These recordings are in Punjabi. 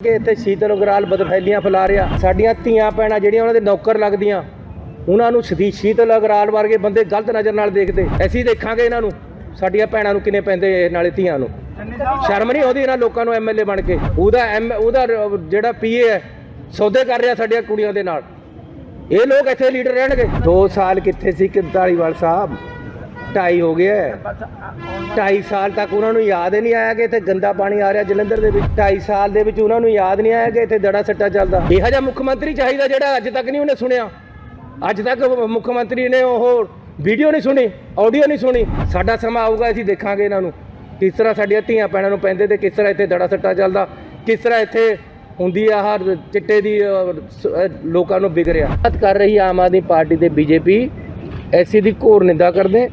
ਕਿ ਇੱਥੇ ਸ਼ੀਤਲ ਉਗਰਾਲ ਬਦਫੈਲੀਆਂ ਫੈਲਾ ਰਿਹਾ। ਸਾਡੀਆਂ ਧੀਆਂ ਭੈਣਾਂ ਜਿਹੜੀਆਂ ਉਹਨਾਂ ਦੇ ਨੌਕਰ ਲੱਗਦੀਆਂ, ਉਹਨਾਂ ਨੂੰ ਸ਼ਦੀ ਸ਼ੀਤਲ ਉਗਰਾਲ ਵਰਗੇ ਬੰਦੇ ਗਲਤ ਨਜ਼ਰ ਨਾਲ ਦੇਖਦੇ। ਅਸੀਂ ਦੇਖਾਂਗੇ ਇਹਨਾਂ ਨੂੰ, ਸਾਡੀਆਂ ਭੈਣਾਂ ਨੂੰ ਕਿੰਨੇ ਪੈਂਦੇ ਨਾਲੇ ਧੀਆਂ ਨੂੰ। ਸ਼ਰਮ ਨਹੀਂ ਆਉਂਦੀ ਇਹਨਾਂ ਲੋਕਾਂ ਨੂੰ ਐਮਐਲਏ ਬਣ ਕੇ। ਉਹਦਾ ਐਮ, ਉਹਦਾ ਜਿਹੜਾ ਪੀਏ ਹੈ, ਸੌਦੇ ਕਰ ਰਿਹਾ ਸਾਡੀਆਂ ਕੁੜੀਆਂ ਦੇ ਨਾਲ। ਇਹ ਲੋਕ ਇੱਥੇ ਲੀਡਰ ਰਹਿਣਗੇ। 2 ਸਾਲ ਕਿੱਥੇ ਸੀ ਕਿ ਸਾਹਿਬ? ਢਾਈ ਹੋ ਗਿਆ ਹੈ। ਢਾਈ ਸਾਲ ਤੱਕ ਉਹਨਾਂ ਨੂੰ ਯਾਦ ਹੀ ਨਹੀਂ ਆਇਆ ਕਿ ਇੱਥੇ ਗੰਦਾ ਪਾਣੀ ਆ ਰਿਹਾ ਜਲੰਧਰ ਦੇ ਵਿੱਚ। ਢਾਈ ਸਾਲ ਦੇ ਵਿੱਚ ਉਹਨਾਂ ਨੂੰ ਯਾਦ ਨਹੀਂ ਆਇਆ ਕਿ ਇੱਥੇ ਦੜਾ ਸੱਟਾ ਚੱਲਦਾ। ਇਹੋ ਜਿਹਾ ਮੁੱਖ ਮੰਤਰੀ ਚਾਹੀਦਾ ਜਿਹੜਾ ਅੱਜ ਤੱਕ ਨਹੀਂ ਉਹਨੇ ਸੁਣਿਆ। ਅੱਜ ਤੱਕ ਮੁੱਖ ਮੰਤਰੀ ਨੇ ਉਹ ਵੀਡੀਓ ਨਹੀਂ ਸੁਣੀ ਆਡੀਓ ਨਹੀਂ ਸੁਣੀ। ਸਾਡਾ ਸਮਾਂ ਆਊਗਾ ਅਸੀਂ ਦੇਖਾਂਗੇ ਇਹਨਾਂ ਨੂੰ। ਕਿਸ ਤਰ੍ਹਾਂ ਸਾਡੀਆਂ ਧੀਆਂ ਪੈਣਾਂ ਨੂੰ ਪੈਂਦੇ ਤੇ ਕਿਸ ਤਰ੍ਹਾਂ ਇੱਥੇ ਦੜਾ ਸੱਟਾ ਚੱਲਦਾ ਕਿਸ ਤਰ੍ਹਾਂ ਇੱਥੇ ਹੁੰਦੀ ਆ ਆਹ ਚਿੱਟੇ ਦੀ ਅਹ, ਸ- ਅਹ, ਲੋਕਾਂ ਨੂੰ ਵਿਗ ਰਿਹਾ ਬਾਤ ਕਰ ਰਹੀ ਆਮ ਆਦਮੀ ਪਾਰਟੀ ਤੇ ਬੀਜੇਪੀ ਐਸੀ ਦੀ ਘੋਰ ਨਿੰਦਾ ਕਰਦੇ।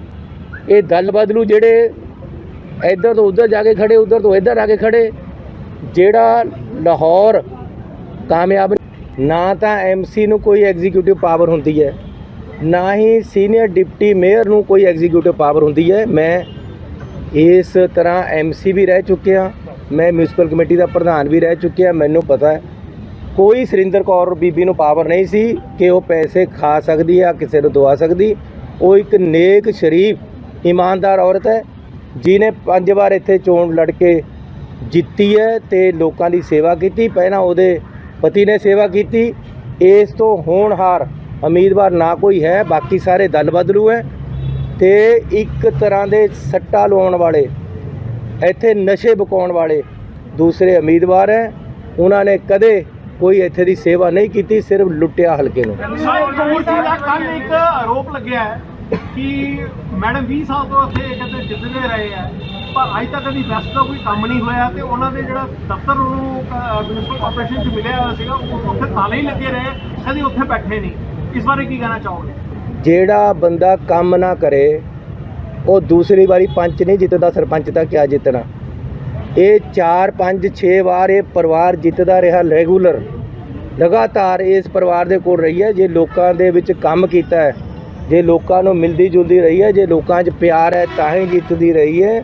ਇਹ ਦਲ ਬਦਲੂ ਜਿਹੜੇ ਇੱਧਰ ਤੋਂ ਉੱਧਰ ਜਾ ਕੇ ਖੜੇ, ਉੱਧਰ ਤੋਂ ਇੱਧਰ ਆ ਕੇ ਖੜੇ, ਜਿਹੜਾ ਲਾਹੌਰ ਕਾਮਯਾਬ ਨਾ ਤਾਂ ਐਮਸੀ ਨੂੰ ਕੋਈ ਐਗਜ਼ੀਕਿਊਟਿਵ ਪਾਵਰ ਹੁੰਦੀ ਹੈ, ਨਾ ਹੀ ਸੀਨੀਅਰ ਡਿਪਟੀ ਮੇਅਰ ਨੂੰ ਕੋਈ ਐਗਜ਼ੀਕਿਊਟਿਵ ਪਾਵਰ ਹੁੰਦੀ ਹੈ। ਮੈਂ ਇਸ ਤਰ੍ਹਾਂ ਐਮਸੀ ਵੀ ਰਹਿ ਚੁੱਕਿਆ ਮੈਂ ਮਿਊਨਿਸਪਲ ਕਮੇਟੀ ਦਾ ਪ੍ਰਧਾਨ ਵੀ ਰਹਿ ਚੁੱਕਿਆ ਮੈਨੂੰ ਪਤਾ ਹੈ। ਕੋਈ ਸੁਰਿੰਦਰ ਕੌਰ ਬੀਬੀ ਨੂੰ ਪਾਵਰ ਨਹੀਂ ਸੀ ਕਿ ਉਹ ਪੈਸੇ ਖਾ ਸਕਦੀ ਆ ਕਿਸੇ ਨੂੰ ਦਵਾ ਸਕਦੀ। ਉਹ ਇੱਕ ਨੇਕ ਸ਼ਰੀਫ ਇਮਾਨਦਾਰ ਔਰਤ ਹੈ ਜਿਨੇ ਪੰਜ ਵਾਰ ਇੱਥੇ ਚੋਣ ਲੜ ਕੇ ਜਿੱਤੀ ਹੈ ਤੇ ਲੋਕਾਂ ਦੀ ਸੇਵਾ ਕੀਤੀ, ਪਹਿਲਾਂ ਉਹਦੇ ਪਤੀ ਨੇ ਸੇਵਾ ਕੀਤੀ। ਇਸ ਤੋਂ ਹੋਣਹਾਰ ਉਮੀਦਵਾਰ ਨਾ ਕੋਈ ਹੈ, ਬਾਕੀ ਸਾਰੇ ਦਲ ਬਦਲੂ ਹੈ ਤੇ ਇੱਕ ਤਰ੍ਹਾਂ ਦੇ ਸੱਟਾ ਲਵਾਉਣ ਵਾਲੇ, ਇੱਥੇ ਨਸ਼ੇ ਬਕਾਉਣ ਵਾਲੇ ਦੂਸਰੇ ਉਮੀਦਵਾਰ ਹੈ। ਉਹਨਾਂ ਨੇ ਕਦੇ ਕੋਈ ਇੱਥੇ ਦੀ ਸੇਵਾ ਨਹੀਂ ਕੀਤੀ, ਸਿਰਫ ਲੁੱਟਿਆ ਹਲਕੇ ਨੂੰ। ਕਪੂਰ ਜੀ ਦਾ ਕੱਲ ਇੱਕ ਆਰੋਪ ਲੱਗਿਆ ਹੈ ਕਿ ਮੈਡਮ 20 ਸਾਲ ਤੋਂ ਇੱਥੇ ਕਹਿੰਦੇ ਜਿੱਤਦੇ ਰਹੇ ਆ, ਪਰ ਅੱਜ ਤੱਕ ਕਦੀ ਬੈਸਟ ਦਾ ਕੋਈ ਕੰਮ ਨਹੀਂ ਹੋਇਆ ਤੇ ਉਹਨਾਂ ਦੇ ਜਿਹੜਾ ਦਫ਼ਤਰ ਨੂੰ ਮਿਊਨਿਸਪਲ ਕਾਰਪੋਰੇਸ਼ਨ 'ਚ ਮਿਲਿਆ ਹੋਇਆ ਸੀਗਾ, ਉਹ ਉੱਥੇ ਤਾਲੇ ਹੀ ਲੱਗੇ ਰਹੇ, ਕਦੀ ਉੱਥੇ ਬੈਠੇ ਨਹੀਂ। ਇਸ ਬਾਰੇ ਕੀ ਕਹਿਣਾ ਚਾਹੋਗੇ? ਜਿਹੜਾ ਬੰਦਾ ਕੰਮ ਨਾ ਕਰੇ, ਉਹ ਦੂਸਰੀ ਵਾਰੀ ਪੰਚ ਨਹੀਂ ਜਿੱਤਦਾ, ਸਰਪੰਚ ਤਾਂ ਕਿਆ ਜਿੱਤਣਾ। ਇਹ 4 5 6 ਵਾਰ ਇਹ ਪਰਿਵਾਰ ਜਿੱਤਦਾ ਰਿਹਾ ਰੈਗੂਲਰ ਲਗਾਤਾਰ ਇਸ ਪਰਿਵਾਰ ਦੇ ਕੋਲ ਰਹੀ ਹੈ, ਜੇ ਲੋਕਾਂ ਦੇ ਵਿੱਚ ਕੰਮ ਕੀਤਾ ਹੈ ਜੇ ਲੋਕਾਂ ਨੂੰ ਮਿਲਦੀ ਜੁਲਦੀ ਰਹੀ ਹੈ ਜੇ ਲੋਕਾਂ 'ਚ ਪਿਆਰ ਹੈ ਤਾਂ ਹੀ ਜਿੱਤਦੀ ਰਹੀ ਹੈ।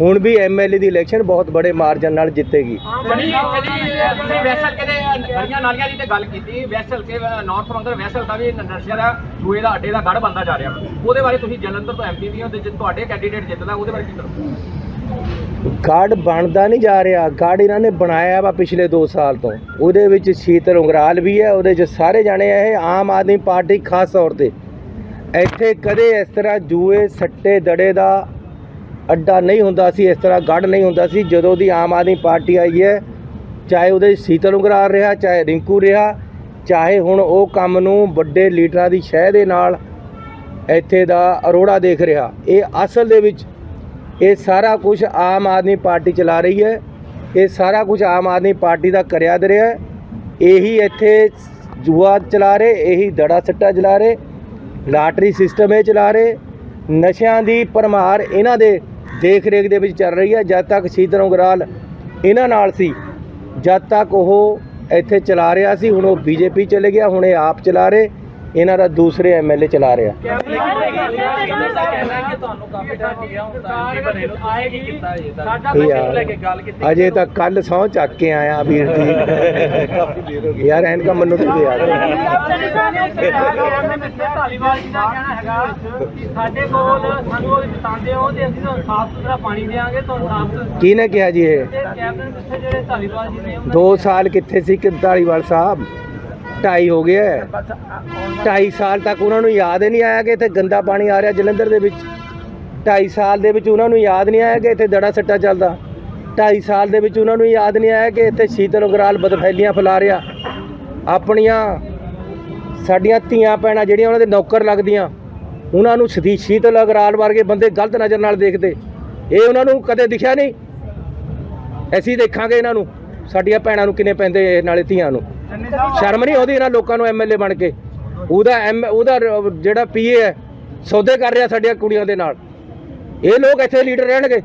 ਹੁਣ ਵੀ ਐਮਐਲਏ ਦੀ ਇਲੈਕਸ਼ਨ ਬਹੁਤ ਬੜੇ ਮਾਰਜਨ ਨਾਲ ਜਿੱਤੇਗੀ। ਜਿਹੜੀ ਜਿਹੜੀ ਤੁਸੀਂ ਵੈਸਲ ਕਿਤੇ ਹਰੀਆਂ ਨਾਲੀਆਂ ਦੀ ਤੇ ਗੱਲ ਕੀਤੀ ਵੈਸਲ ਕੇ ਨਾਰਥ ਮੰਗਰ ਵੈਸਲ ਦਾ ਵੀ ਨਰਸਿਆ ਦਾ ਜੂਏ ਦਾ ਅੱਡੇ ਦਾ ਗੜ ਬੰਦਾ ਜਾ ਰਿਹਾ। ਉਹਦੇ ਬਾਰੇ ਤੁਸੀਂ ਜਲੰਧਰ ਤੋਂ ਐਮਪੀ ਵੀ ਹੋ ਤੇ ਜੇ ਤੁਹਾਡੇ ਕੈਂਡੀਡੇਟ ਜਿੱਤਦਾ ਉਹਦੇ ਬਾਰੇ ਕੀ ਕਰੋਗੇ? ਗੜ ਬਣਦਾ ਨਹੀਂ ਜਾ ਰਿਹਾ। ਗੜ ਇਹਨਾਂ ਨੇ ਬਣਾਇਆ ਵਾ ਪਿਛਲੇ 2 ਸਾਲ ਤੋਂ। ਉਹਦੇ ਵਿੱਚ ਸ਼ੀਤਲ ਉਂਗਰਾਲ ਵੀ ਹੈ ਉਹਦੇ 'ਚ ਸਾਰੇ ਜਾਣੇ ਇਹ ਆਮ ਆਦਮੀ ਪਾਰਟੀ ਖਾਸ ਤੌਰ ਤੇ। ਇੱਥੇ ਕਦੇ ਇਸ ਤਰ੍ਹਾਂ ਜੂਏ, ਸੱਟੇ, ਦੜੇ ਦਾ ਅੱਡਾ ਨਹੀਂ ਹੁੰਦਾ ਸੀ, ਇਸ ਤਰ੍ਹਾਂ ਗੜ ਨਹੀਂ ਹੁੰਦਾ ਸੀ, ਜਦੋਂ ਦੀ ਆਮ ਆਦਮੀ ਪਾਰਟੀ ਆਈ ਹੈ, ਚਾਹੇ ਉਹਦੇ ਸ਼ੀਤਲ ਉਂਗਰਾਲ ਰਿਹਾ, ਚਾਹੇ ਰਿੰਕੂ ਰਿਹਾ, ਚਾਹੇ ਹੁਣ ਉਹ ਕੰਮ ਨੂੰ ਵੱਡੇ ਲੀਡਰਾਂ ਦੀ ਸ਼ਹਿ ਦੇ ਨਾਲ ਇੱਥੇ ਦਾ ਅਰੋੜਾ ਦੇਖ ਰਿਹਾ। ਇਹ ਅਸਲ ਦੇ ਵਿੱਚ ਇਹ ਸਾਰਾ ਕੁਝ ਆਮ ਆਦਮੀ ਪਾਰਟੀ ਚਲਾ ਰਹੀ ਹੈ, ਇਹ ਸਾਰਾ ਕੁਝ ਆਮ ਆਦਮੀ ਪਾਰਟੀ ਦਾ ਕਰਿਆ ਦਰਿਆ ਹੈ। ਇਹੀ ਇੱਥੇ ਜੂਆ ਚਲਾ ਰਹੇ, ਇਹੀ ਦੜਾ ਸੱਟਾ ਚਲਾ ਰਹੇ ਲਾਟਰੀ ਸਿਸਟਮ ਇਹ ਚਲਾ ਰਹੇ, ਨਸ਼ਿਆਂ ਦੀ ਪਰਮਾਰ ਇਹਨਾਂ ਦੇ ਦੇਖ ਰੇਖ ਦੇ ਵਿੱਚ ਚੱਲ ਰਹੀ ਹੈ, ਜਦ ਤੱਕ ਸ਼ੀਤਲ ਉਂਗਰਾਲ ਇਹਨਾਂ ਨਾਲ ਸੀ, ਜਦ ਤੱਕ ਉਹ ਇੱਥੇ ਚਲਾ ਰਿਹਾ ਸੀ, ਹੁਣ ਉਹ ਬੀਜੇਪੀ ਚਲੇ ਗਿਆ, ਹੁਣ ਇਹ ਆਪ ਚਲਾ ਰਹੇ ਇਹਨਾਂ ਦਾ ਦੂਸਰੇ ਐਮਐਲਏ ਚਲਾ ਰਿਹਾ। ਯਾਰ ਅਜੇ ਤਾਂ ਕੱਲ ਸਹੁੰ ਚੱਕ ਕੇ ਆਇਆ ਵੀਰ ਜੀ। ਯਾਰ ਐਨਕਾ ਮੈਨੂੰ ਤੇ ਯਾਰ ਧਾਲੀਵਾਲ ਜੀ ਦਾ ਕਹਿਣਾ ਹੈਗਾ ਕਿ ਸਾਡੇ ਕੋਲ ਸਾਨੂੰ ਉਹ ਜਿਤਾਉਂਦੇ ਹੋ ਤੇ ਅਸੀਂ ਤੁਹਾਨੂੰ ਸਾਫ਼ ਸੁਥਰਾ ਪਾਣੀ ਦੇਵਾਂਗੇ ਤੁਹਾਨੂੰ ਸਾਫ਼ ਕਿਹਨੇ ਕਿਹਾ ਜੀ ਇਹ ਨੇ? 2 ਸਾਲ ਕਿੱਥੇ ਸੀ ਕਿ ਧਾਲੀਵਾਲ ਸਾਹਿਬ? ਢਾਈ ਹੋ ਗਿਆ ਹੈ। ਢਾਈ ਸਾਲ ਤੱਕ ਉਹਨਾਂ ਨੂੰ ਯਾਦ ਹੀ ਨਹੀਂ ਆਇਆ ਕਿ ਇੱਥੇ ਗੰਦਾ ਪਾਣੀ ਆ ਰਿਹਾ ਜਲੰਧਰ ਦੇ ਵਿੱਚ। ਢਾਈ ਸਾਲ ਦੇ ਵਿੱਚ ਉਹਨਾਂ ਨੂੰ ਯਾਦ ਨਹੀਂ ਆਇਆ ਕਿ ਇੱਥੇ ਦੜਾ ਸੱਟਾ ਚੱਲਦਾ। ਢਾਈ ਸਾਲ ਦੇ ਵਿੱਚ ਉਹਨਾਂ ਨੂੰ ਯਾਦ ਨਹੀਂ ਆਇਆ ਕਿ ਇੱਥੇ ਸ਼ੀਤਲ ਉਗਰਾਲ ਬਦਫੈਲੀਆਂ ਫੈਲਾ ਰਿਹਾ। ਆਪਣੀਆਂ ਸਾਡੀਆਂ ਧੀਆਂ ਭੈਣਾਂ ਜਿਹੜੀਆਂ ਉਹਨਾਂ ਦੇ ਨੌਕਰ ਲੱਗਦੀਆਂ ਉਹਨਾਂ ਨੂੰ ਸ਼ਦੀ ਸ਼ੀਤਲ ਉਗਰਾਲ ਵਰਗੇ ਬੰਦੇ ਗਲਤ ਨਜ਼ਰ ਨਾਲ ਦੇਖਦੇ। ਇਹ ਉਹਨਾਂ ਨੂੰ ਕਦੇ ਦਿਖਿਆ ਨਹੀਂ। ਅਸੀਂ ਦੇਖਾਂਗੇ ਇਹਨਾਂ ਨੂੰ। ਸਾਡੀਆਂ ਭੈਣਾਂ ਨੂੰ ਕਿੰਨੇ ਪੈਂਦੇ ਨਾਲੇ ਧੀਆਂ ਨੂੰ? ਸ਼ਰਮ ਨਹੀਂ ਆਉਂਦੀ ਇਹਨਾਂ ਲੋਕਾਂ ਨੂੰ ਐਮਐਲਏ ਬਣ ਕੇ? ਉਹਦਾ ਐਮ, ਉਹਦਾ ਰ- ਜਿਹੜਾ ਪੀਏ ਹੈ, ਸੌਦੇ ਕਰ ਰਿਹਾ ਸਾਡੀਆਂ ਕੁੜੀਆਂ ਦੇ ਨਾਲ। ਇਹ ਲੋਕ ਇੱਥੇ ਲੀਡਰ ਰਹਿਣਗੇ।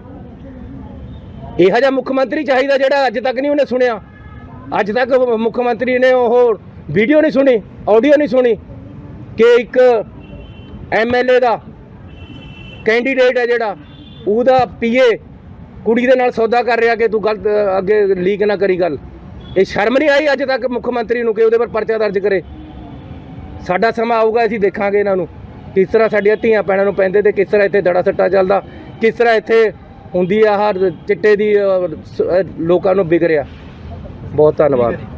ਇਹੋ ਜਿਹਾ ਮੁੱਖ ਮੰਤਰੀ ਚਾਹੀਦਾ ਜਿਹੜਾ ਅੱਜ ਤੱਕ ਨਹੀਂ ਉਹਨੇ ਸੁਣਿਆ। ਅੱਜ ਤੱਕ ਮੁੱਖ ਮੰਤਰੀ ਨੇ ਉਹ ਵੀਡੀਓ ਨਹੀਂ ਸੁਣੀ, ਆਡੀਓ ਨਹੀਂ ਸੁਣੀ ਕਿ ਇੱਕ ਐਮਐਲਏ ਦਾ ਕੈਂਡੀਡੇਟ ਹੈ ਜਿਹੜਾ, ਉਹਦਾ ਪੀਏ ਕੁੜੀ ਦੇ ਨਾਲ ਸੌਦਾ ਕਰ ਰਿਹਾ ਕਿ ਤੂੰ ਗਲਤ ਅੱਗੇ ਲੀਕ ਨਾ ਕਰੀ ਗੱਲ। ਇਹ ਸ਼ਰਮ ਨਹੀਂ ਆਈ ਅੱਜ ਤੱਕ ਮੁੱਖ ਮੰਤਰੀ ਨੂੰ ਕਿ ਉਹਦੇ ਪਰ ਪਰਚਾ ਦਰਜ ਕਰੇ? ਸਾਡਾ ਸਮਾਂ ਆਊਗਾ, ਅਸੀਂ ਦੇਖਾਂਗੇ ਇਹਨਾਂ ਨੂੰ। ਕਿਸ ਤਰ੍ਹਾਂ ਸਾਡੀਆਂ ਧੀਆਂ ਪੈਣਾਂ ਨੂੰ ਪੈਂਦੇ ਤੇ ਕਿਸ ਤਰ੍ਹਾਂ ਇੱਥੇ ਦੜਾ ਸੱਟਾ ਚੱਲਦਾ, ਕਿਸ ਤਰ੍ਹਾਂ ਇੱਥੇ ਹੁੰਦੀ ਆ ਹਰ ਚਿੱਟੇ ਦੀ ਲੋਕਾਂ ਨੂੰ ਵਿਗੜਿਆ। ਬਹੁਤ ਧੰਨਵਾਦ।